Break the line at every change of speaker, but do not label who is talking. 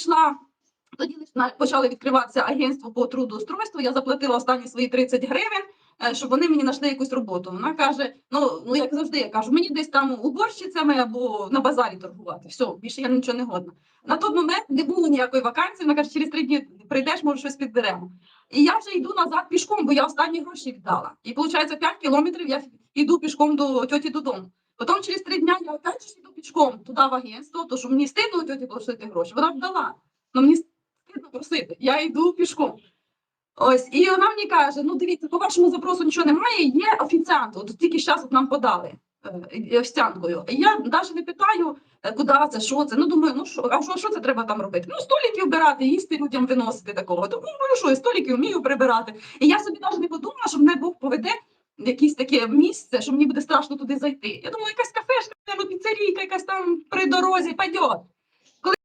прийшла. Тоді почали відкриватися агентство по трудоустройству. Я заплатила останні свої 30 гривень, е, щоб вони мені знайшли якусь роботу. Вона каже: ну, ну як завжди, я кажу, мені десь там уборщицями або на базарі торгувати. Все, більше я нічого не годна. На той момент не було ніякої вакансії. Вона каже, через три дні прийдеш, може щось підберемо. І я вже йду назад пішком, бо я останні гроші віддала. І виходить, 5 кілометрів я йду пішком до тьоті додому. Потім через три дня я опять же пішком туди в агентство, то що мені стидно тьоті просити гроші. Вона б дала. Ну мені стидно просити. Я йду пішком. Ось, і вона мені каже: ну дивіться, по вашому запросу нічого немає, є офіціант. От тільки зараз от нам подали е, офіціанткою. І я навіть не питаю, е, куди це, що це. Ну думаю, ну що, а що, що це треба там робити? Ну, столики вбирати, їсти людям виносити такого. То ну що, я столики вмію прибирати. І я собі навіть не подумала, що мене Бог поведе якесь таке місце, що мені буде страшно туди зайти. Я думаю, якась ну, якась там при дорозі, пойдет.